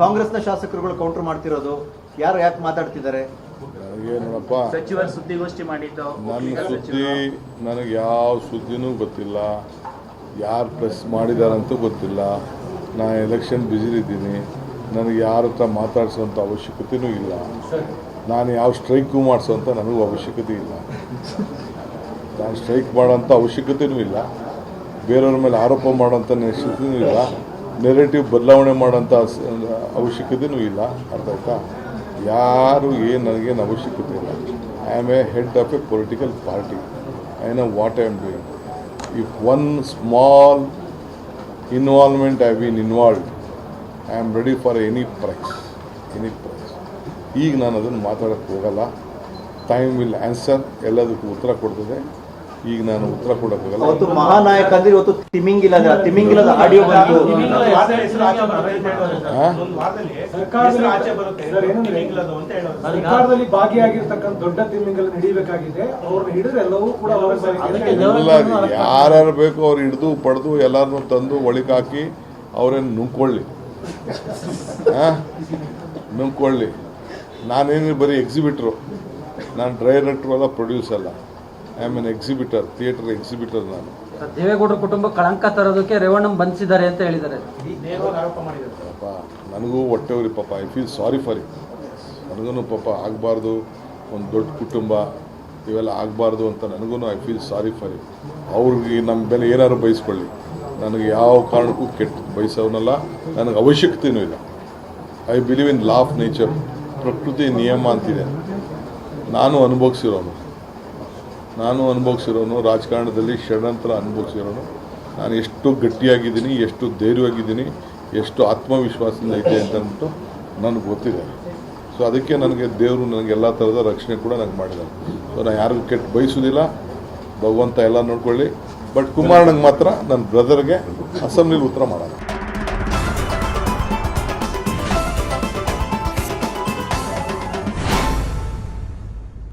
ಕಾಂಗ್ರೆಸ್ನ ಶಾಸಕರುಗಳು ಕೌಂಟರ್ ಮಾಡ್ತಿರೋದು ಯಾರು ಯಾಕೆ ಮಾತಾಡ್ತಿದ್ದಾರೆ? ನನಗೆ ನೋಡಪ್ಪ ಸಚಿವರು ಸುದ್ದಿಗೋಷ್ಠಿ ಮಾಡಿದ್ದು. ನನ್ನ ಸುದ್ದಿ ನನಗೆ ಯಾವ ಸುದ್ದಿನೂ ಗೊತ್ತಿಲ್ಲ. ಯಾರು ಪ್ರೆಸ್ ಮಾಡಿದಾರಂತೂ ಗೊತ್ತಿಲ್ಲ. ನಾನು ಎಲೆಕ್ಷನ್ ಬ್ಯುಸಿಲಿದ್ದೀನಿ ನನಗೆ ಯಾರ ಹತ್ರ ಮಾತಾಡ್ಸೋಂಥ ಅವಶ್ಯಕತೆಯೂ ಇಲ್ಲ. ನಾನು ಯಾವ ಸ್ಟ್ರೈಕು ಮಾಡಿಸೋಂಥ ನನಗೂ ಅವಶ್ಯಕತೆ ಇಲ್ಲ. ನಾನು ಸ್ಟ್ರೈಕ್ ಮಾಡೋಂಥ ಅವಶ್ಯಕತೆಯೂ ಇಲ್ಲ. ಬೇರೆಯವ್ರ ಮೇಲೆ ಆರೋಪ ಮಾಡೋಂಥ ಅವಶ್ಯಕತೆಯೂ ಇಲ್ಲ. ನೆರೆಟಿವ್ ಬದಲಾವಣೆ ಮಾಡೋಂಥ ಅವಶ್ಯಕತೆನೂ ಇಲ್ಲ. ಅರ್ಥ ಆಯ್ತಾ? ಯಾರು ಏನು ನನಗೇನು ಅವಶ್ಯಕತೆ ಇಲ್ಲ. I am a head of a political party I know what I am doing if one small involvement I been involved I am ready for any price any price ಈಗ ನಾನು ಅದನ್ನು ಮಾತಾಡೋಕ್ಕೆ ಹೋಗಲ್ಲ. ಟೈಮ್ ವಿಲ್ ಆನ್ಸರ್ ಎಲ್ಲದಕ್ಕೂ ಉತ್ತರ ಕೊಡ್ತದೆ. ಈಗ ನಾನು ಉತ್ತರ ಕೊಡೋಕ್ಕಾಗಲ್ಲ ಅವತ್ತು ಮಹಾನಾಯಕ ಅಂದ್ರೆ ಇವತ್ತು ತಿಮಿಂಗಿಲದ ತಿಮಿಂಗಿಲದ ಆಡಿಯೋ ಬಂತು? ಸರ್ಕಾರದಲ್ಲಿ ಭಾಗಿಯಾಗಿರ್ತಕ್ಕಂಥ ದೊಡ್ಡ ತಿಮ್ಮಿಂಗಲ ಹಿಡಿಬೇಕಾಗಿದೆ ಅವ್ರನ್ನ ಹಿಡಿದ್ರೆ ಎಲ್ಲವೂ ಕೂಡ ಯಾರ್ಯಾರು ಬೇಕು ಅವ್ರು ಹಿಡಿದು ಪಡೆದು ಎಲ್ಲರನ್ನೂ ತಂದು ಒಳಿಕಾಕಿ ಹಾಕಿ ಅವ್ರೇನು ನುಂಕೊಳ್ಳಿ ಹಾಂ? ನುಂಗ್ಕೊಳ್ಳಿ. ನಾನೇನು ಬರೀ ಎಕ್ಸಿಬಿಟ್ರು ನಾನು ಡೈರೆಕ್ಟ್ರು ಅಲ್ಲ ಪ್ರೊಡ್ಯೂಸ್ ಅಲ್ಲ. I am an exhibitor theatre exhibitor ನಾನು ದೇವೇಗೌಡರ ಕುಟುಂಬ ಕಳಂಕ ತರೋದಕ್ಕೆ ರೇವಣ್ಣ ಬಂಧಿಸಿದ್ದಾರೆ ಅಂತ ಹೇಳಿದ್ದಾರೆ. ಪಾಪ ನನಗೂ ಹೊಟ್ಟೆ ಹೋಗ್ರಿ ಪಾಪ. I feel sorry for it ನನಗೂ ಪಾಪ ಆಗಬಾರ್ದು. ಒಂದು ದೊಡ್ಡ ಕುಟುಂಬ ಇವೆಲ್ಲ ಆಗಬಾರ್ದು ಅಂತ ನನಗೂ I feel sorry for it ಅವ್ರಿಗೆ ನಮ್ಮ ಬೆಲೆ ಏನಾದ್ರು ಬಯಸ್ಕೊಳ್ಳಿ. ನನಗೆ ಯಾವ ಕಾರಣಕ್ಕೂ ಕೆಟ್ಟ ಬಯಸೋನಲ್ಲ. ನನಗೆ ಅವಶ್ಯಕತೆಯೂ ಇಲ್ಲ. I believe in law of nature ಪ್ರಕೃತಿ ನಿಯಮ ಅಂತಿದೆ. ನಾನು ಅನುಭವಿಸಿರೋನು. ನಾನು ಅನುಭವಿಸಿರೋನು, ರಾಜಕಾರಣದಲ್ಲಿ ಷಡ್ಯಂತ್ರ ಅನುಭವಿಸಿರೋನು. ನಾನು ಎಷ್ಟು ಗಟ್ಟಿಯಾಗಿದ್ದೀನಿ, ಎಷ್ಟು ಧೈರ್ಯವಾಗಿದ್ದೀನಿ, ಎಷ್ಟು ಆತ್ಮವಿಶ್ವಾಸದಿಂದ ಇದೆ ಅಂತ ಅಂದ್ಬಿಟ್ಟು ನನಗೆ ಗೊತ್ತಿದೆ. ಸೊ ಅದಕ್ಕೆ ನನಗೆ ದೇವರು ನನಗೆ ಎಲ್ಲ ಥರದ ರಕ್ಷಣೆ ಕೂಡ ನನಗೆ ಮಾಡಿದ್ದಾರೆ. ಸೊ ನಾನು ಯಾರಿಗೂ ಕೆಟ್ಟ ಬಯಸೋದಿಲ್ಲ. ಭಗವಂತ ಎಲ್ಲ ನೋಡ್ಕೊಳ್ಳಿ. ಬಟ್ ಕುಮಾರಣ್ಣಗೆ ಮಾತ್ರ ನನ್ನ ಬ್ರದರ್ಗೆ ಅಸೆಂಬ್ಲಿಲಿ ಉತ್ತರ ಮಾಡೋಣ.